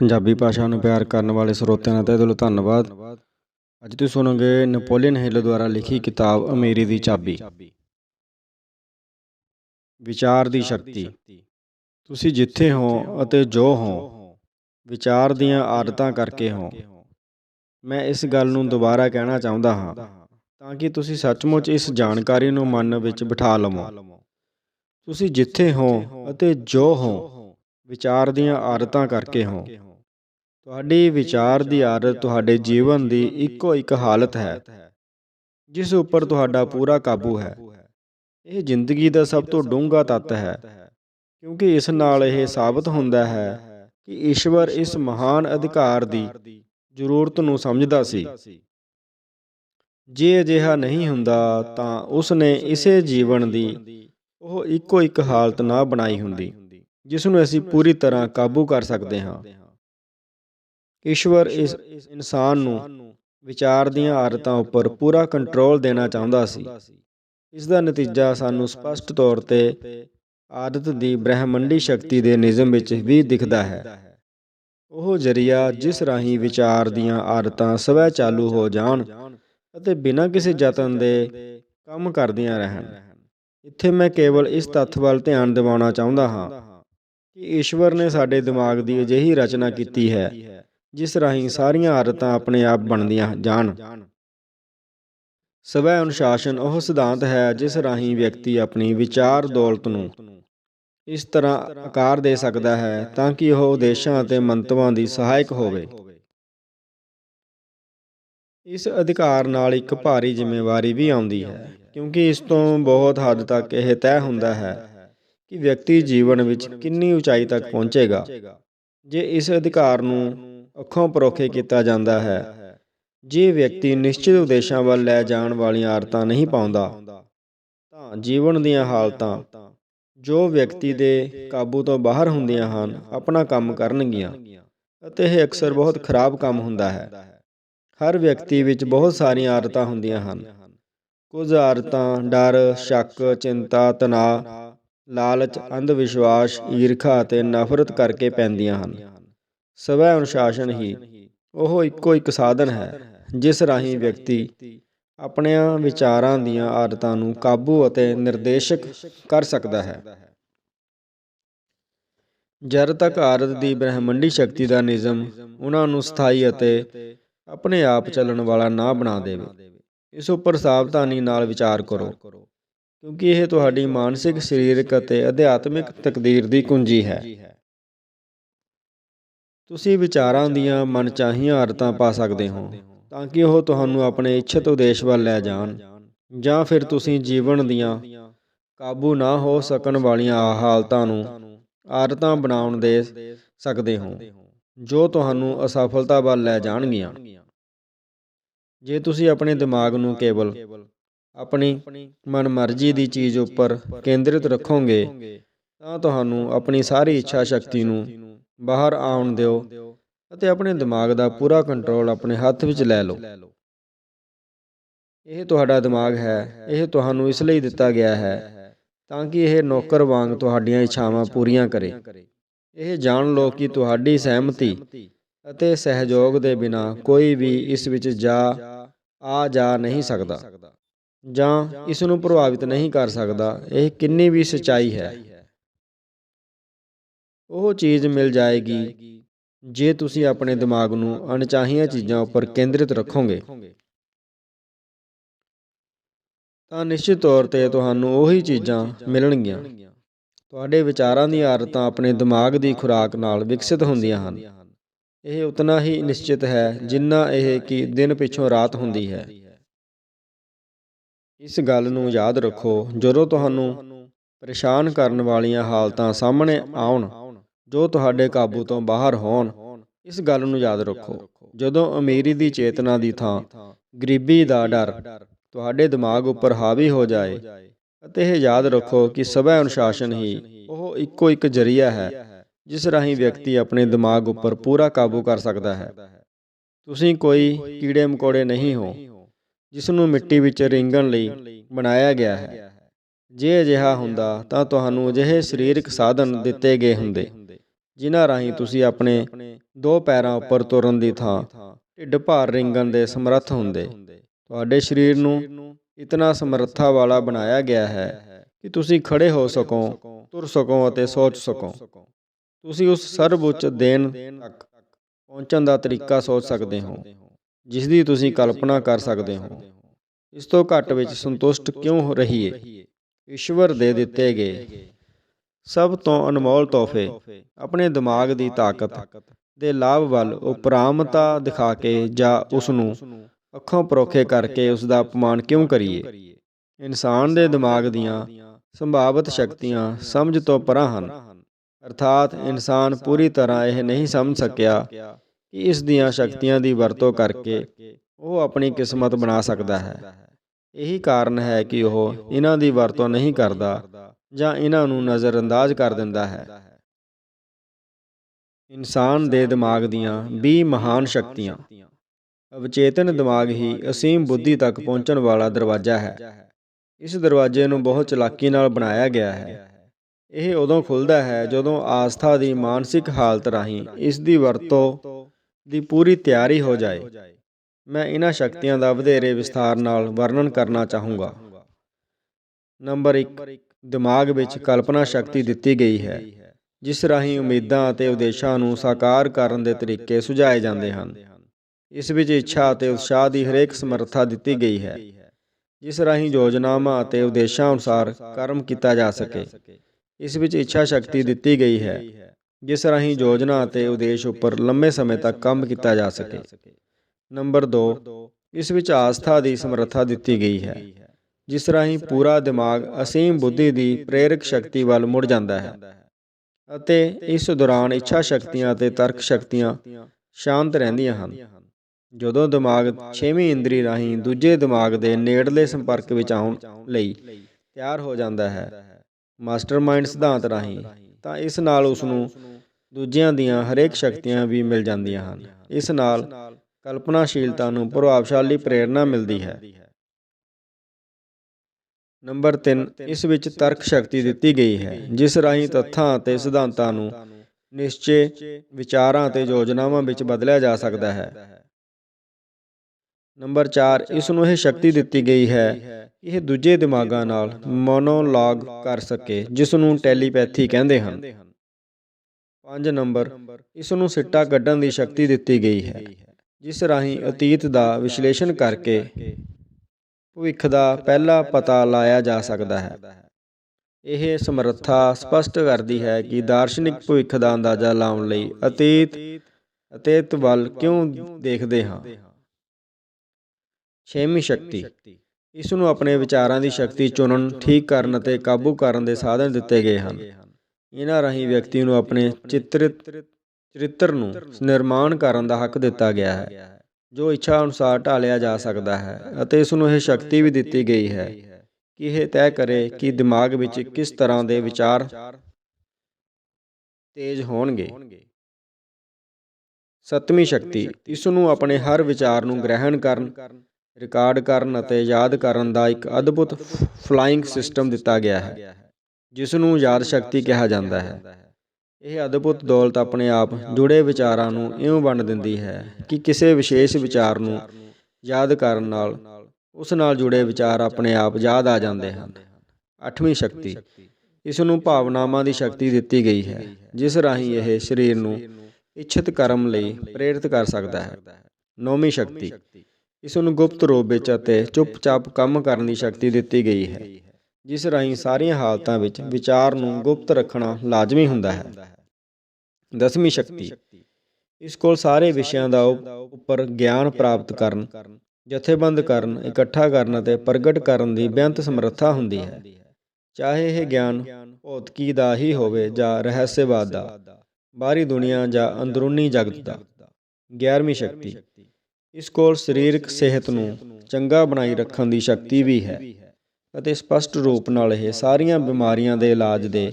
ਪੰਜਾਬੀ ਭਾਸ਼ਾ ਨੂੰ ਪਿਆਰ ਕਰਨ ਵਾਲੇ ਸਰੋਤਿਆਂ ਦਾ ਤਹਿ ਦਿਲੋਂ ਧੰਨਵਾਦ। ਅੱਜ ਤੁਸੀਂ ਸੁਣੋਗੇ ਨੈਪੋਲੀਅਨ ਹਿੱਲ ਦੁਆਰਾ ਲਿਖੀ ਕਿਤਾਬ ਅਮੀਰੀ ਦੀ ਚਾਬੀ। ਵਿਚਾਰ ਦੀ ਸ਼ਕਤੀ। ਤੁਸੀਂ ਜਿੱਥੇ ਹੋ ਅਤੇ ਜੋ ਹੋ, ਵਿਚਾਰ ਦੀਆਂ ਆਦਤਾਂ ਕਰਕੇ ਹੋ। ਮੈਂ ਇਸ ਗੱਲ ਨੂੰ ਦੁਬਾਰਾ ਕਹਿਣਾ ਚਾਹੁੰਦਾ ਹਾਂ, ਤਾਂ ਕਿ ਤੁਸੀਂ ਸੱਚਮੁੱਚ ਇਸ ਜਾਣਕਾਰੀ ਨੂੰ ਮਨ ਵਿੱਚ ਬਿਠਾ ਲਵੋ। ਤੁਸੀਂ ਜਿੱਥੇ ਹੋ ਅਤੇ ਜੋ ਹੋ ਵਿਚਾਰ ਦੀਆਂ ਆਦਤਾਂ ਕਰਕੇ ਹੋ। ਤੁਹਾਡੀ ਵਿਚਾਰ ਦੀ ਆਦਤ ਤੁਹਾਡੇ ਜੀਵਨ ਦੀ ਇੱਕੋ ਇੱਕ ਹਾਲਤ ਹੈ, ਜਿਸ ਉੱਪਰ ਤੁਹਾਡਾ ਪੂਰਾ ਕਾਬੂ ਹੈ। ਇਹ ਜ਼ਿੰਦਗੀ ਦਾ ਸਭ ਤੋਂ ਡੂੰਘਾ ਤੱਤ ਹੈ, ਕਿਉਂਕਿ ਇਸ ਨਾਲ ਇਹ ਸਾਬਤ ਹੁੰਦਾ ਹੈ ਕਿ ਈਸ਼ਵਰ ਇਸ ਮਹਾਨ ਅਧਿਕਾਰ ਦੀ ਜ਼ਰੂਰਤ ਨੂੰ ਸਮਝਦਾ ਸੀ। ਜੇ ਅਜਿਹਾ ਨਹੀਂ ਹੁੰਦਾ ਤਾਂ ਉਸ ਨੇ ਇਸੇ ਜੀਵਨ ਦੀ ਉਹ ਇੱਕੋ ਇੱਕ ਹਾਲਤ ਨਾ ਬਣਾਈ ਹੁੰਦੀ। ਜਿਸ ਨੂੰ ਅਸੀਂ ਪੂਰੀ ਤਰ੍ਹਾਂ ਕਾਬੂ ਕਰ ਸਕਦੇ ਹਾਂ। ਈਸ਼ਵਰ ਇਸ ਇਨਸਾਨ ਨੂੰ ਵਿਚਾਰ ਦੀਆਂ ਆਦਤਾਂ ਉੱਪਰ ਪੂਰਾ ਕੰਟਰੋਲ ਦੇਣਾ ਚਾਹੁੰਦਾ ਸੀ। ਇਸ ਦਾ ਨਤੀਜਾ ਸਾਨੂੰ ਸਪਸ਼ਟ ਤੌਰ ਤੇ ਆਦਤ ਦੀ ਬ੍ਰਹਿਮੰਡੀ ਸ਼ਕਤੀ ਦੇ ਨਿਯਮ ਵਿੱਚ ਵੀ ਦਿਖਦਾ ਹੈ। ਉਹ ਜਰੀਆ ਜਿਸ ਰਾਹੀਂ ਵਿਚਾਰ ਦੀਆਂ ਆਦਤਾਂ ਸਵੈ ਚਾਲੂ ਹੋ ਜਾਣ ਅਤੇ ਬਿਨਾਂ ਕਿਸੇ ਯਤਨ ਦੇ ਕੰਮ ਕਰਦੀਆਂ ਰਹਿਣ। ਇੱਥੇ ਮੈਂ ਕੇਵਲ ਇਸ ਤੱਥ ਵੱਲ ਧਿਆਨ ਦਿਵਾਉਣਾ ਚਾਹੁੰਦਾ ਹਾਂ। ਕਿ ਈਸ਼ਵਰ ਨੇ ਸਾਡੇ ਦਿਮਾਗ ਦੀ ਅਜਿਹੀ ਰਚਨਾ ਕੀਤੀ ਹੈ, ਜਿਸ ਰਾਹੀਂ ਸਾਰੀਆਂ ਆਦਤਾਂ ਆਪਣੇ ਆਪ ਬਣਦੀਆਂ ਜਾਣ। ਸਵੈ ਅਨੁਸ਼ਾਸਨ ਉਹ ਸਿਧਾਂਤ ਹੈ, ਜਿਸ ਰਾਹੀਂ ਵਿਅਕਤੀ ਆਪਣੀ ਵਿਚਾਰ ਦੌਲਤ ਨੂੰ ਇਸ ਤਰ੍ਹਾਂ ਆਕਾਰ ਦੇ ਸਕਦਾ ਹੈ, ਤਾਂ ਕਿ ਉਹ ਉਦੇਸ਼ਾਂ ਅਤੇ ਮੰਤਵਾਂ ਦੀ ਸਹਾਇਕ ਹੋਵੇ। ਇਸ ਅਧਿਕਾਰ ਨਾਲ ਇੱਕ ਭਾਰੀ ਜ਼ਿੰਮੇਵਾਰੀ ਵੀ ਆਉਂਦੀ ਹੈ, ਕਿਉਂਕਿ ਇਸ ਤੋਂ ਬਹੁਤ ਹੱਦ ਤੱਕ ਇਹ ਤੈਅ ਹੁੰਦਾ ਹੈ ਕਿ ਵਿਅਕਤੀ ਜੀਵਨ ਵਿੱਚ ਕਿੰਨੀ ਉਚਾਈ ਤੱਕ ਪਹੁੰਚੇਗਾ, ਜੇ ਇਸ ਅਧਿਕਾਰ ਨੂੰ ਅੱਖੋਂ ਪਰੋਖੇ ਕੀਤਾ ਜਾਂਦਾ ਹੈ। ਜੇ ਵਿਅਕਤੀ ਨਿਸ਼ਚਿਤ ਉਦੇਸ਼ਾਂ ਵੱਲ ਲੈ ਜਾਣ ਵਾਲੀਆਂ ਆਦਤਾਂ ਨਹੀਂ ਪਾਉਂਦਾ, ਤਾਂ ਜੀਵਨ ਦੀਆਂ ਹਾਲਤਾਂ ਜੋ ਵਿਅਕਤੀ ਦੇ ਕਾਬੂ ਤੋਂ ਬਾਹਰ ਹੁੰਦੀਆਂ ਹਨ, ਆਪਣਾ ਕੰਮ ਕਰਨਗੀਆਂ ਅਤੇ ਇਹ ਅਕਸਰ ਬਹੁਤ ਖਰਾਬ ਕੰਮ ਹੁੰਦਾ ਹੈ। ਹਰ ਵਿਅਕਤੀ ਵਿੱਚ ਬਹੁਤ ਸਾਰੀਆਂ ਆਦਤਾਂ ਹੁੰਦੀਆਂ ਹਨ। ਕੁਝ ਆਦਤਾਂ ਡਰ, ਸ਼ੱਕ, ਚਿੰਤਾ, ਤਣਾਅ ਲਾਲਚ ਅੰਧ ਵਿਸ਼ਵਾਸ ਈਰਖਾ ਅਤੇ ਨਫ਼ਰਤ ਕਰਕੇ ਪੈਂਦੀਆਂ ਹਨ। ਸਵੈ ਅਨੁਸ਼ਾਸਨ ਹੀ ਉਹ ਇੱਕੋ ਇੱਕ ਸਾਧਨ ਹੈ, ਜਿਸ ਰਾਹੀਂ ਵਿਅਕਤੀ ਆਪਣਿਆਂ ਵਿਚਾਰਾਂ ਦੀਆਂ ਆਦਤਾਂ ਨੂੰ ਕਾਬੂ ਅਤੇ ਨਿਰਦੇਸ਼ਕ ਕਰ ਸਕਦਾ ਹੈ। ਜਦ ਤੱਕ ਆਦਤ ਦੀ ਬ੍ਰਹਿਮੰਡੀ ਸ਼ਕਤੀ ਦਾ ਨਿਯਮ ਉਹਨਾਂ ਨੂੰ ਸਥਾਈ ਅਤੇ ਆਪਣੇ ਆਪ ਚੱਲਣ ਵਾਲਾ ਨਾ ਬਣਾ ਦੇਵੇ, ਇਸ ਉੱਪਰ ਸਾਵਧਾਨੀ ਨਾਲ ਵਿਚਾਰ ਕਰੋ। ਕਿਉਂਕਿ ਇਹ ਤੁਹਾਡੀ ਮਾਨਸਿਕ, ਸਰੀਰਕ ਅਤੇ ਅਧਿਆਤਮਿਕ ਤਕਦੀਰ ਦੀ ਕੁੰਜੀ ਹੈ। ਤੁਸੀਂ ਵਿਚਾਰਾਂ ਦੀਆਂ ਮਨਚਾਹੀਆਂ ਆਦਤਾਂ ਪਾ ਸਕਦੇ ਹੋ ਤਾਂ ਕਿ ਉਹ ਤੁਹਾਨੂੰ ਆਪਣੇ ਇੱਛਤ ਉਦੇਸ਼ ਵੱਲ ਲੈ ਜਾਣ ਜਾਂ ਫਿਰ ਤੁਸੀਂ ਜੀਵਨ ਦੀਆਂ ਕਾਬੂ ਨਾ ਹੋ ਸਕਣ ਵਾਲੀਆਂ ਹਾਲਤਾਂ ਨੂੰ ਆਦਤਾਂ ਬਣਾਉਣ ਦੇ ਸਕਦੇ ਹੋ, ਜੋ ਤੁਹਾਨੂੰ ਅਸਫਲਤਾ ਵੱਲ ਲੈ ਜਾਣਗੀਆਂ। ਜੇ ਤੁਸੀਂ ਆਪਣੇ ਦਿਮਾਗ ਨੂੰ ਕੇਵਲ ਆਪਣੀ ਮਨਮਰਜ਼ੀ ਦੀ ਚੀਜ਼ ਉੱਪਰ ਕੇਂਦਰਿਤ ਰੱਖੋਗੇ, ਤਾਂ ਤੁਹਾਨੂੰ ਆਪਣੀ ਸਾਰੀ ਇੱਛਾ ਸ਼ਕਤੀ ਨੂੰ ਬਾਹਰ ਆਉਣ ਦਿਓ ਅਤੇ ਆਪਣੇ ਦਿਮਾਗ ਦਾ ਪੂਰਾ ਕੰਟਰੋਲ ਆਪਣੇ ਹੱਥ ਵਿੱਚ ਲੈ ਲਓ। ਇਹ ਤੁਹਾਡਾ ਦਿਮਾਗ ਹੈ, ਇਹ ਤੁਹਾਨੂੰ ਇਸ ਲਈ ਦਿੱਤਾ ਗਿਆ ਹੈ ਤਾਂ ਕਿ ਇਹ ਨੌਕਰ ਵਾਂਗ ਤੁਹਾਡੀਆਂ ਇੱਛਾਵਾਂ ਪੂਰੀਆਂ ਕਰੇ। ਇਹ ਜਾਣ ਲਓ ਕਿ ਤੁਹਾਡੀ ਸਹਿਮਤੀ ਅਤੇ ਸਹਿਯੋਗ ਦੇ ਬਿਨਾ ਕੋਈ ਵੀ ਇਸ ਵਿੱਚ ਜਾ, ਆ ਜਾ ਨਹੀਂ ਸਕਦਾ। ਜਾਂ ਇਸ ਨੂੰ ਪ੍ਰਭਾਵਿਤ ਨਹੀਂ ਕਰ ਸਕਦਾ, ਇਹ ਕਿੰਨੀ ਵੀ ਸੱਚਾਈ ਹੈ। ਉਹ ਚੀਜ਼ ਮਿਲ ਜਾਏਗੀ ਜੇ ਤੁਸੀਂ ਆਪਣੇ ਦਿਮਾਗ ਨੂੰ ਅਣਚਾਹੀਆਂ ਚੀਜ਼ਾਂ ਉੱਪਰ ਕੇਂਦਰਿਤ ਰੱਖੋਗੇ। ਤਾਂ ਨਿਸ਼ਚਿਤ ਤੌਰ ਤੇ ਤੁਹਾਨੂੰ ਉਹੀ ਚੀਜ਼ਾਂ ਮਿਲਣਗੀਆਂ। ਤੁਹਾਡੇ ਵਿਚਾਰਾਂ ਦੀਆਂ ਆਦਤਾਂ ਆਪਣੇ ਦਿਮਾਗ ਦੀ ਖੁਰਾਕ ਨਾਲ ਵਿਕਸਿਤ ਹੁੰਦੀਆਂ ਹਨ। ਇਹ ਉਤਨਾ ਹੀ ਨਿਸ਼ਚਿਤ ਹੈ ਜਿੰਨਾ ਇਹ ਕਿ ਦਿਨ ਪਿੱਛੋਂ ਰਾਤ ਹੁੰਦੀ ਹੈ। ਇਸ ਗੱਲ ਨੂੰ ਯਾਦ ਰੱਖੋ, ਜਦੋਂ ਤੁਹਾਨੂੰ ਪਰੇਸ਼ਾਨ ਕਰਨ ਵਾਲੀਆਂ ਹਾਲਤਾਂ ਸਾਹਮਣੇ ਆਉਣ, ਜੋ ਤੁਹਾਡੇ ਕਾਬੂ ਤੋਂ ਬਾਹਰ ਹੋਣ, ਇਸ ਗੱਲ ਨੂੰ ਯਾਦ ਰੱਖੋ। ਜਦੋਂ ਅਮੀਰੀ ਦੀ ਚੇਤਨਾ ਦੀ ਥਾਂ ਗਰੀਬੀ ਦਾ ਡਰ ਤੁਹਾਡੇ ਦਿਮਾਗ ਉੱਪਰ ਹਾਵੀ ਹੋ ਜਾਏ, ਅਤੇ ਇਹ ਯਾਦ ਰੱਖੋ ਕਿ ਸਵੈ ਅਨੁਸ਼ਾਸਨ ਹੀ ਉਹ ਇੱਕੋ ਇੱਕ ਜਰੀਆ ਹੈ, ਜਿਸ ਰਾਹੀਂ ਵਿਅਕਤੀ ਆਪਣੇ ਦਿਮਾਗ ਉੱਪਰ ਪੂਰਾ ਕਾਬੂ ਕਰ ਸਕਦਾ ਹੈ। ਤੁਸੀਂ ਕੋਈ ਕੀੜੇ ਮਕੌੜੇ ਨਹੀਂ ਹੋ ਜਿਸ ਨੂੰ ਮਿੱਟੀ ਵਿੱਚ ਰਿੰਗਣ ਲਈ ਬਣਾਇਆ ਗਿਆ ਹੈ। ਜੇ ਅਜਿਹਾ ਹੁੰਦਾ ਤਾਂ ਤੁਹਾਨੂੰ ਅਜਿਹੇ ਸਰੀਰਕ ਸਾਧਨ ਦਿੱਤੇ ਗਏ ਹੁੰਦੇ, ਜਿਨ੍ਹਾਂ ਰਾਹੀਂ ਤੁਸੀਂ ਆਪਣੇ ਦੋ ਪੈਰਾਂ ਉੱਪਰ ਤੁਰਨ ਦੀ ਥਾਂ, ਢਿੱਡ ਭਾਰ ਰਿੰਗਣ ਦੇ ਸਮਰੱਥ ਹੁੰਦੇ। ਤੁਹਾਡੇ ਸਰੀਰ ਨੂੰ ਇਤਨਾ ਸਮਰੱਥਾ ਵਾਲਾ ਬਣਾਇਆ ਗਿਆ ਹੈ ਕਿ ਤੁਸੀਂ ਖੜੇ ਹੋ ਸਕੋ, ਤੁਰ ਸਕੋ ਅਤੇ ਸੋਚ ਸਕੋ। ਤੁਸੀਂ ਉਸ ਸਰਵਉੱਚ ਦੇਣ ਤੱਕ ਪਹੁੰਚਣ ਦਾ ਤਰੀਕਾ ਸੋਚ ਸਕਦੇ ਹੋ। ਜਿਸ ਦੀ ਤੁਸੀਂ ਕਲਪਨਾ ਕਰ ਸਕਦੇ ਹੋ। ਇਸ ਤੋਂ ਘੱਟ ਵਿੱਚ ਸੰਤੁਸ਼ਟ ਕਿਉਂ ਰਹੀਏ? ਈਸ਼ਵਰ ਦੇ ਦਿੱਤੇ ਗਏ। ਸਭ ਤੋਂ ਅਨਮੋਲ ਤੋਹਫੇ, ਆਪਣੇ ਦਿਮਾਗ ਦੀ ਤਾਕਤ ਦੇ ਲਾਭ ਵੱਲ ਉਪਰਾਮਤਾ ਦਿਖਾ ਕੇ ਜਾਂ ਉਸ ਨੂੰ ਅੱਖੋਂ ਪਰੋਖੇ ਕਰਕੇ ਉਸ ਦਾ ਅਪਮਾਨ ਕਿਉਂ ਕਰੀਏ? ਇਨਸਾਨ ਦੇ ਦਿਮਾਗ ਦੀਆਂ ਸੰਭਾਵਿਤ ਸ਼ਕਤੀਆਂ ਸਮਝ ਤੋਂ ਪਰਾਂ ਹਨ। ਅਰਥਾਤ ਇਨਸਾਨ ਪੂਰੀ ਤਰ੍ਹਾਂ ਇਹ ਨਹੀਂ ਸਮਝ ਸਕਿਆ ਕਿ ਇਸ ਦੀਆਂ ਸ਼ਕਤੀਆਂ ਦੀ ਵਰਤੋਂ ਕਰਕੇ ਉਹ ਆਪਣੀ ਕਿਸਮਤ ਬਣਾ ਸਕਦਾ ਹੈ। ਇਹੀ ਕਾਰਨ ਹੈ ਕਿ ਉਹ ਇਹਨਾਂ ਦੀ ਵਰਤੋਂ ਨਹੀਂ ਕਰਦਾ ਜਾਂ ਇਹਨਾਂ ਨੂੰ ਨਜ਼ਰਅੰਦਾਜ਼ ਕਰ ਦਿੰਦਾ ਹੈ। ਇਨਸਾਨ ਦੇ ਦਿਮਾਗ ਦੀਆਂ 20 ਮਹਾਨ ਸ਼ਕਤੀਆਂ। ਅਵਚੇਤਨ ਦਿਮਾਗ ਹੀ ਅਸੀਮ ਬੁੱਧੀ ਤੱਕ ਪਹੁੰਚਣ ਵਾਲਾ ਦਰਵਾਜ਼ਾ ਹੈ। ਇਸ ਦਰਵਾਜ਼ੇ ਨੂੰ ਬਹੁਤ ਚਲਾਕੀ ਨਾਲ ਬਣਾਇਆ ਗਿਆ ਹੈ। ਇਹ ਉਦੋਂ ਖੁੱਲਦਾ ਹੈ ਜਦੋਂ ਆਸਥਾ ਦੀ ਮਾਨਸਿਕ ਹਾਲਤ ਰਾਹੀਂ ਇਸ ਦੀ ਵਰਤੋਂ ਦੀ ਪੂਰੀ ਤਿਆਰੀ ਹੋ ਜਾਏ। ਮੈਂ ਇਹਨਾਂ ਸ਼ਕਤੀਆਂ ਦਾ ਵਧੇਰੇ ਵਿਸਥਾਰ ਨਾਲ ਵਰਣਨ ਕਰਨਾ ਚਾਹੂੰਗਾ। ਨੰਬਰ 1 ਦਿਮਾਗ ਵਿੱਚ ਕਲਪਨਾ ਸ਼ਕਤੀ ਦਿੱਤੀ ਗਈ ਹੈ ਜਿਸ ਰਾਹੀਂ ਉਮੀਦਾਂ ਅਤੇ ਉਦੇਸ਼ਾਂ ਨੂੰ ਸਾਕਾਰ ਕਰਨ ਦੇ ਤਰੀਕੇ ਸੁਝਾਏ ਜਾਂਦੇ ਹਨ। ਇਸ ਵਿੱਚ ਇੱਛਾ ਅਤੇ ਉਤਸ਼ਾਹ ਦੀ ਹਰੇਕ ਸਮਰੱਥਾ ਦਿੱਤੀ ਗਈ ਹੈ ਜਿਸ ਰਾਹੀਂ ਯੋਜਨਾਵਾਂ ਅਤੇ ਉਦੇਸ਼ਾਂ ਅਨੁਸਾਰ ਕਰਮ ਕੀਤਾ ਜਾ ਸਕੇ। ਇਸ ਵਿੱਚ ਇੱਛਾ ਸ਼ਕਤੀ ਦਿੱਤੀ ਗਈ ਹੈ। ਜਿਸ ਰਾਹੀਂ ਯੋਜਨਾ ਅਤੇ ਉਦੇਸ਼ ਉੱਪਰ ਲੰਮੇ ਸਮੇਂ ਤੱਕ ਕੰਮ ਕੀਤਾ ਜਾ ਸਕੇ। ਨੰਬਰ 2 ਇਸ ਵਿੱਚ ਆਸਥਾ ਦੀ ਸਮਰੱਥਾ ਦਿੱਤੀ ਗਈ ਹੈ, ਜਿਸ ਰਾਹੀਂ ਪੂਰਾ ਦਿਮਾਗ ਅਸੀਮ ਬੁੱਧੀ ਦੀ ਪ੍ਰੇਰਕ ਸ਼ਕਤੀ ਵੱਲ ਮੁੜ ਜਾਂਦਾ ਹੈ ਅਤੇ ਇਸ ਦੌਰਾਨ ਇੱਛਾ ਸ਼ਕਤੀਆਂ ਅਤੇ ਤਰਕ ਸ਼ਕਤੀਆਂ ਸ਼ਾਂਤ ਰਹਿੰਦੀਆਂ ਹਨ। ਜਦੋਂ ਦਿਮਾਗ 6ਵੀਂ ਇੰਦਰੀ ਰਾਹੀਂ ਦੂਜੇ ਦਿਮਾਗ ਦੇ ਨੇੜਲੇ ਸੰਪਰਕ ਵਿੱਚ ਆਉਣ ਲਈ ਤਿਆਰ ਹੋ ਜਾਂਦਾ ਹੈ, ਮਾਸਟਰਮਾਈਂਡ ਸਿਧਾਂਤ ਰਾਹੀਂ ਤਾਂ ਇਸ ਨਾਲ ਉਸ ਨੂੰ ਦੂਜਿਆਂ ਦੀਆਂ ਹਰੇਕ ਸ਼ਕਤੀਆਂ ਵੀ ਮਿਲ ਜਾਂਦੀਆਂ ਹਨ। ਇਸ ਨਾਲ ਕਲਪਨਾਸ਼ੀਲਤਾ ਨੂੰ ਪ੍ਰਭਾਵਸ਼ਾਲੀ ਪ੍ਰੇਰਣਾ ਮਿਲਦੀ ਹੈ। ਨੰਬਰ 3 ਇਸ ਵਿੱਚ ਤਰਕ ਸ਼ਕਤੀ ਦਿੱਤੀ ਗਈ ਹੈ ਜਿਸ ਰਾਹੀਂ ਤੱਥਾਂ ਅਤੇ ਸਿਧਾਂਤਾਂ ਨੂੰ ਨਿਸ਼ਚੇ ਵਿਚਾਰਾਂ ਅਤੇ ਯੋਜਨਾਵਾਂ ਵਿੱਚ ਬਦਲਿਆ ਜਾ ਸਕਦਾ ਹੈ। ਨੰਬਰ 4 ਇਸ ਨੂੰ ਇਹ ਸ਼ਕਤੀ ਦਿੱਤੀ ਗਈ ਹੈ ਕਿ ਇਹ ਦੂਜੇ ਦਿਮਾਗਾਂ ਨਾਲ ਮੋਨੋਲੌਗ ਕਰ ਸਕੇ, ਜਿਸ ਨੂੰ ਟੈਲੀਪੈਥੀ ਕਹਿੰਦੇ ਹਨ। 5 ਨੰਬਰ, ਇਸ ਨੂੰ ਸਿੱਟਾ ਕੱਢਣ ਦੀ ਸ਼ਕਤੀ ਦਿੱਤੀ ਗਈ ਹੈ, ਜਿਸ ਰਾਹੀਂ ਅਤੀਤ ਦਾ ਵਿਸ਼ਲੇਸ਼ਣ ਕਰਕੇ ਭਵਿੱਖ ਦਾ ਪਹਿਲਾ ਪਤਾ ਲਾਇਆ ਜਾ ਸਕਦਾ ਹੈ। ਇਹ ਸਮਰੱਥਾ ਸਪਸ਼ਟ ਕਰਦੀ ਹੈ ਕਿ ਦਾਰਸ਼ਨਿਕ ਭਵਿੱਖ ਦਾ ਅੰਦਾਜ਼ਾ ਲਾਉਣ ਲਈ ਅਤੀਤ ਅਤੀਤ ਵੱਲ ਕਿਉਂ ਦੇਖਦੇ ਹਾਂ। ਛੇਵੀਂ ਸ਼ਕਤੀ। ਇਸ ਨੂੰ ਆਪਣੇ ਵਿਚਾਰਾਂ ਦੀ ਸ਼ਕਤੀ ਚੁਣਨ, ਠੀਕ ਕਰਨ ਅਤੇ ਕਾਬੂ ਕਰਨ ਦੇ ਸਾਧਨ ਦਿੱਤੇ ਗਏ ਹਨ। ਇਹਨਾਂ ਰਾਹੀਂ ਵਿਅਕਤੀ ਨੂੰ ਆਪਣੇ ਚਿੱਤਰਿਤ ਚਰਿੱਤਰ ਨੂੰ ਨਿਰਮਾਣ ਕਰਨ ਦਾ ਹੱਕ ਦਿੱਤਾ ਗਿਆ ਹੈ, ਜੋ ਇੱਛਾ ਅਨੁਸਾਰ ਢਾਲਿਆ ਜਾ ਸਕਦਾ ਹੈ ਅਤੇ ਇਸ ਨੂੰ ਇਹ ਸ਼ਕਤੀ ਵੀ ਦਿੱਤੀ ਗਈ ਹੈ ਕਿ ਇਹ ਤੈਅ ਕਰੇ ਕਿ ਦਿਮਾਗ ਵਿੱਚ ਕਿਸ ਤਰ੍ਹਾਂ ਦੇ ਵਿਚਾਰ ਤੇਜ਼ ਹੋਣਗੇ। ਸੱਤਵੀਂ ਸ਼ਕਤੀ ਇਸ ਨੂੰ ਆਪਣੇ ਹਰ ਵਿਚਾਰ ਨੂੰ ਗ੍ਰਹਿਣ ਕਰਨ ਰਿਕਾਰਡ ਕਰਨ ਅਤੇ ਯਾਦ ਕਰਨ ਦਾ ਇੱਕ ਅਦਭੁਤ ਫਲਾਈਂਗ ਸਿਸਟਮ ਦਿੱਤਾ ਗਿਆ ਹੈ ਜਿਸ ਨੂੰ ਯਾਦ ਸ਼ਕਤੀ ਕਿਹਾ ਜਾਂਦਾ ਹੈ। ਇਹ ਅਦਭੁਤ ਦੌਲਤ ਆਪਣੇ ਆਪ ਜੁੜੇ ਵਿਚਾਰਾਂ ਨੂੰ ਇਉਂ ਵੰਡ ਦਿੰਦੀ ਹੈ ਕਿ ਕਿਸੇ ਵਿਸ਼ੇਸ਼ ਵਿਚਾਰ ਨੂੰ ਯਾਦ ਕਰਨ ਨਾਲ ਉਸ ਨਾਲ ਜੁੜੇ ਵਿਚਾਰ ਆਪਣੇ ਆਪ ਯਾਦ ਆ ਜਾਂਦੇ ਹਨ। ਅੱਠਵੀਂ ਸ਼ਕਤੀ ਇਸ ਨੂੰ ਭਾਵਨਾਵਾਂ ਦੀ ਸ਼ਕਤੀ ਦਿੱਤੀ ਗਈ ਹੈ, ਜਿਸ ਰਾਹੀਂ ਇਹ ਸਰੀਰ ਨੂੰ ਇੱਛਿਤ ਕਰਮ ਲਈ ਪ੍ਰੇਰਿਤ ਕਰ ਸਕਦਾ ਹੈ। ਨੌਵੀਂ ਸ਼ਕਤੀ ਇਸ ਨੂੰ ਗੁਪਤ ਰੂਪ ਵਿੱਚ ਅਤੇ ਚੁੱਪਚਾਪ ਕੰਮ ਕਰਨ ਦੀ ਸ਼ਕਤੀ ਦਿੱਤੀ ਗਈ ਹੈ, ਜਿਸ ਰਾਹੀਂ ਸਾਰੀਆਂ ਹਾਲਤਾਂ ਵਿੱਚ ਵਿਚਾਰ ਨੂੰ ਗੁਪਤ ਰੱਖਣਾ ਲਾਜ਼ਮੀ ਹੁੰਦਾ ਹੈ। ਦਸਵੀਂ ਸ਼ਕਤੀ, ਇਸ ਕੋਲ ਸਾਰੇ ਵਿਸ਼ਿਆਂ ਦਾ ਉੱਪਰ ਗਿਆਨ ਪ੍ਰਾਪਤ ਕਰਨ, ਜਥੇਬੰਦ ਕਰਨ, ਇਕੱਠਾ ਕਰਨ ਅਤੇ ਪ੍ਰਗਟ ਕਰਨ ਦੀ ਬੇਅੰਤ ਸਮਰੱਥਾ ਹੁੰਦੀ ਹੈ। ਚਾਹੇ ਇਹ ਗਿਆਨ ਭੌਤਿਕੀ ਦਾ ਹੀ ਹੋਵੇ ਜਾਂ ਰਹੱਸਵਾਦ ਦਾ, ਬਾਹਰੀ ਦੁਨੀਆ ਜਾਂ ਅੰਦਰੂਨੀ ਜਗਤ ਦਾ। 11ਵੀਂ ਸ਼ਕਤੀ ਇਸ ਕੋਲ ਸਰੀਰਕ ਸਿਹਤ ਨੂੰ ਚੰਗਾ ਬਣਾਈ ਰੱਖਣ ਦੀ ਸ਼ਕਤੀ ਵੀ ਹੈ ਅਤੇ ਸਪਸ਼ਟ ਰੂਪ ਨਾਲ ਇਹ ਸਾਰੀਆਂ ਬਿਮਾਰੀਆਂ ਦੇ ਇਲਾਜ ਦੇ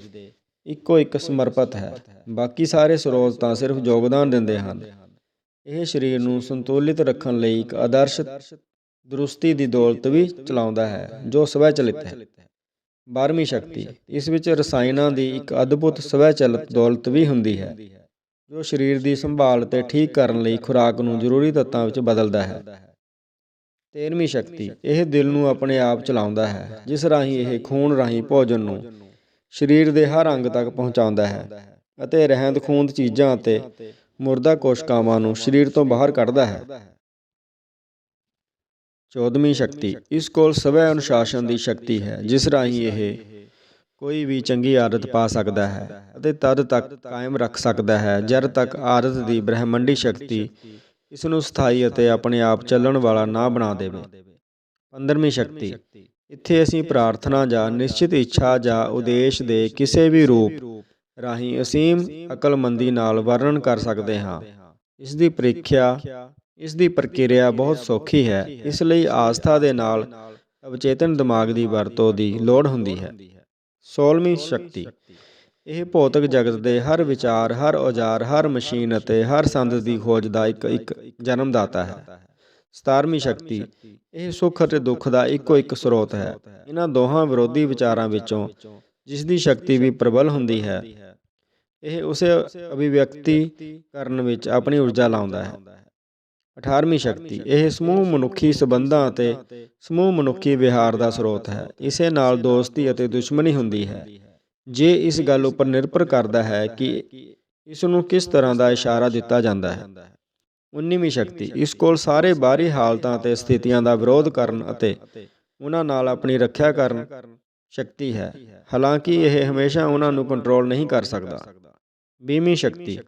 ਇੱਕੋ ਇੱਕ ਸਮਰਪਿਤ ਹੈ। ਬਾਕੀ ਸਾਰੇ ਸਰੋਤ ਤਾਂ ਸਿਰਫ ਯੋਗਦਾਨ ਦਿੰਦੇ ਹਨ। ਇਹ ਸਰੀਰ ਨੂੰ ਸੰਤੁਲਿਤ ਰੱਖਣ ਲਈ ਇੱਕ ਆਦਰਸ਼ ਦਰੁਸਤੀ ਦੀ ਦੌਲਤ ਵੀ ਚਲਾਉਂਦਾ ਹੈ, ਜੋ ਸਵੈਚਲਿਤ ਹੈ। 12ਵੀਂ ਸ਼ਕਤੀ, ਇਸ ਵਿੱਚ ਰਸਾਇਣਾਂ ਦੀ ਇੱਕ ਅਦਭੁਤ ਸਵੈਚਲਿਤ ਦੌਲਤ ਵੀ ਹੁੰਦੀ ਹੈ। ਜੋ ਸਰੀਰ ਦੀ ਸੰਭਾਲ ਤੇ ਠੀਕ ਕਰਨ ਲਈ ਖੁਰਾਕ ਨੂੰ ਜ਼ਰੂਰੀ ਤੱਤਾਂ ਵਿੱਚ ਬਦਲਦਾ ਹੈ। 13ਵੀਂ ਸ਼ਕਤੀ, ਇਹ ਦਿਲ ਨੂੰ ਆਪਣੇ ਆਪ ਚਲਾਉਂਦਾ ਹੈ, ਜਿਸ ਰਾਹੀਂ ਇਹ ਖੂਨ ਰਾਹੀਂ ਭੋਜਨ ਨੂੰ ਸਰੀਰ ਦੇ ਹਰ ਅੰਗ ਤੱਕ ਪਹੁੰਚਾਉਂਦਾ ਹੈ ਅਤੇ ਰਹਿੰਦ ਖੂੰਦ ਚੀਜ਼ਾਂ ਅਤੇ ਮੁਰਦਾ ਕੋਸ਼ਕਾਵਾਂ ਨੂੰ ਸਰੀਰ ਤੋਂ ਬਾਹਰ ਕੱਢਦਾ ਹੈ। 14ਵੀਂ ਸ਼ਕਤੀ, ਇਸ ਕੋਲ ਸਵੈ ਅਨੁਸ਼ਾਸਨ ਦੀ ਸ਼ਕਤੀ ਹੈ, ਜਿਸ ਰਾਹੀਂ ਇਹ ਕੋਈ ਵੀ ਚੰਗੀ ਆਦਤ ਪਾ ਸਕਦਾ ਹੈ ਅਤੇ ਤਦ ਤੱਕ ਕਾਇਮ ਰੱਖ ਸਕਦਾ ਹੈ। ਜਦ ਤੱਕ ਆਦਤ ਦੀ ਬ੍ਰਹਿਮੰਡੀ ਸ਼ਕਤੀ ਇਸ ਨੂੰ ਸਥਾਈ ਅਤੇ ਆਪਣੇ ਆਪ ਚੱਲਣ ਵਾਲਾ ਨਾ ਬਣਾ ਦੇਵੇ। 15ਵੀਂ ਸ਼ਕਤੀ। ਇੱਥੇ ਅਸੀਂ ਪ੍ਰਾਰਥਨਾ ਜਾਂ ਨਿਸ਼ਚਿਤ ਇੱਛਾ ਜਾਂ ਉਦੇਸ਼ ਦੇ ਕਿਸੇ ਵੀ ਰੂਪ ਰਾਹੀਂ ਅਸੀਮ ਅਕਲਮੰਦੀ ਨਾਲ ਵਰਣਨ ਕਰ ਸਕਦੇ ਹਾਂ। ਇਸ ਦੀ ਪ੍ਰੀਖਿਆ ਇਸ ਦੀ ਪ੍ਰਕਿਰਿਆ ਬਹੁਤ ਸੌਖੀ ਹੈ। ਇਸ ਲਈ ਆਸਥਾ ਦੇ ਨਾਲ ਅਵਚੇਤਨ ਦਿਮਾਗ ਦੀ ਵਰਤੋਂ ਦੀ ਲੋੜ ਹੁੰਦੀ ਹੈ। 16ਵੀਂ ਸ਼ਕਤੀ। ਇਹ ਭੌਤਿਕ ਜਗਤ ਦੇ ਹਰ ਵਿਚਾਰ, ਹਰ ਔਜ਼ਾਰ, ਹਰ ਮਸ਼ੀਨ ਅਤੇ ਹਰ ਸੰਦ ਦੀ ਖੋਜ ਦਾ ਇੱਕ ਇੱਕ ਜਨਮਦਾਤਾ ਹੈ। 17ਵੀਂ ਸ਼ਕਤੀ। ਇਹ ਸੁੱਖ ਅਤੇ ਦੁੱਖ ਦਾ ਇੱਕੋ ਇੱਕ ਸਰੋਤ ਹੈ। ਇਹਨਾਂ ਦੋਹਾਂ ਵਿਰੋਧੀ ਵਿਚਾਰਾਂ ਵਿੱਚੋਂ ਜਿਸ ਦੀ ਸ਼ਕਤੀ ਵੀ ਪ੍ਰਬਲ ਹੁੰਦੀ ਹੈ, ਇਹ ਉਸੇ ਅਭਿਵਿਅਕਤੀ ਕਰਨ ਵਿੱਚ ਆਪਣੀ ਊਰਜਾ ਲਾਉਂਦਾ ਹੈ। 18ਵੀਂ ਸ਼ਕਤੀ। ਇਹ ਸਮੂਹ ਮਨੁੱਖੀ ਸਬੰਧਾਂ ਅਤੇ ਸਮੂਹ ਮਨੁੱਖੀ ਵਿਹਾਰ ਦਾ ਸਰੋਤ ਹੈ। ਇਸੇ ਨਾਲ ਦੋਸਤੀ ਅਤੇ ਦੁਸ਼ਮਣੀ ਹੁੰਦੀ ਹੈ। ਜੇ ਇਸ ਗੱਲ ਉੱਪਰ ਨਿਰਭਰ ਕਰਦਾ ਹੈ ਕਿ ਇਸ ਨੂੰ ਕਿਸ ਤਰ੍ਹਾਂ ਦਾ ਇਸ਼ਾਰਾ ਦਿੱਤਾ ਜਾਂਦਾ ਹੈ। 19ਵੀਂ ਸ਼ਕਤੀ। ਇਸ ਕੋਲ ਸਾਰੇ ਬਾਹਰੀ ਹਾਲਤਾਂ ਅਤੇ ਸਥਿਤੀਆਂ ਦਾ ਵਿਰੋਧ ਕਰਨ ਅਤੇ ਉਹਨਾਂ ਨਾਲ ਆਪਣੀ ਰੱਖਿਆ ਕਰਨ ਸ਼ਕਤੀ ਹੈ। ਹਾਲਾਂਕਿ ਇਹ ਹਮੇਸ਼ਾ ਉਹਨਾਂ ਨੂੰ ਕੰਟਰੋਲ ਨਹੀਂ ਕਰ ਸਕਦਾ। 20ਵੀਂ ਸ਼ਕਤੀ।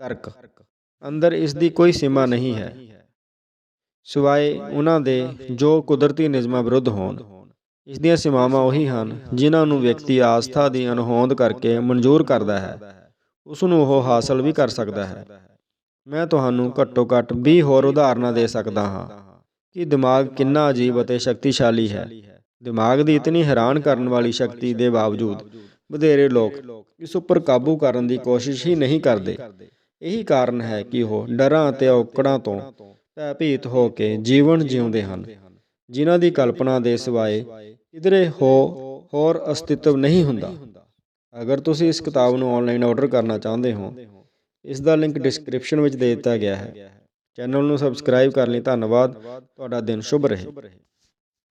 ਤਰਕ। ਅੰਦਰ ਇਸ ਦੀ ਕੋਈ ਸੀਮਾ ਨਹੀਂ ਹੈ। ਸਿਵਾਏ ਉਹਨਾਂ ਦੇ ਜੋ ਕੁਦਰਤੀ ਨਿਯਮਾਂ ਵਿਰੁੱਧ ਹੋਣ। ਇਸ ਦੀਆਂ ਸੀਮਾਵਾਂ ਉਹੀ ਹਨ, ਜਿਨ੍ਹਾਂ ਨੂੰ ਵਿਅਕਤੀ ਆਸਥਾ ਦੀ ਅਣਹੋਂਦ ਕਰਕੇ ਮਨਜ਼ੂਰ ਕਰਦਾ ਹੈ। ਉਸ ਨੂੰ ਉਹ ਹਾਸਲ ਵੀ ਕਰ ਸਕਦਾ ਹੈ। ਮੈਂ ਤੁਹਾਨੂੰ ਘੱਟੋ ਘੱਟ 20 ਹੋਰ ਉਦਾਹਰਨਾਂ ਦੇ ਸਕਦਾ ਹਾਂ ਕਿ ਦਿਮਾਗ ਕਿੰਨਾ ਅਜੀਬ ਅਤੇ ਸ਼ਕਤੀਸ਼ਾਲੀ ਹੈ। ਦਿਮਾਗ ਦੀ ਇਤਨੀ ਹੈਰਾਨ ਕਰਨ ਵਾਲੀ ਸ਼ਕਤੀ ਦੇ ਬਾਵਜੂਦ ਵਧੇਰੇ ਲੋਕ ਇਸ ਉੱਪਰ ਕਾਬੂ ਕਰਨ ਦੀ ਕੋਸ਼ਿਸ਼ ਹੀ ਨਹੀਂ ਕਰਦੇ। ਇਹੀ ਕਾਰਨ ਹੈ ਕਿ ਉਹ ਡਰਾਂ ਅਤੇ ਔਕੜਾਂ ਤੋਂ ਭੈਭੀਤ ਹੋ ਕੇ ਜੀਵਨ ਜਿਉਂਦੇ ਹਨ। ਜਿਨ੍ਹਾਂ ਦੀ ਕਲਪਨਾ ਦੇ ਸਿਵਾਏ ਕਿਧਰੇ ਹੋ ਹੋਰ ਅਸਤਿਤਵ ਨਹੀਂ ਹੁੰਦਾ। ਅਗਰ ਤੁਸੀਂ ਇਸ ਕਿਤਾਬ ਨੂੰ ਆਨਲਾਈਨ ਆਰਡਰ ਕਰਨਾ ਚਾਹੁੰਦੇ ਹੋ, ਇਸ ਦਾ ਲਿੰਕ ਡਿਸਕ੍ਰਿਪਸ਼ਨ ਵਿੱਚ ਦੇ ਦਿੱਤਾ ਗਿਆ ਹੈ। ਚੈਨਲ ਨੂੰ ਸਬਸਕ੍ਰਾਈਬ ਕਰਨ ਲਈ ਧੰਨਵਾਦ। ਤੁਹਾਡਾ ਦਿਨ ਸ਼ੁਭ ਰਹੇ।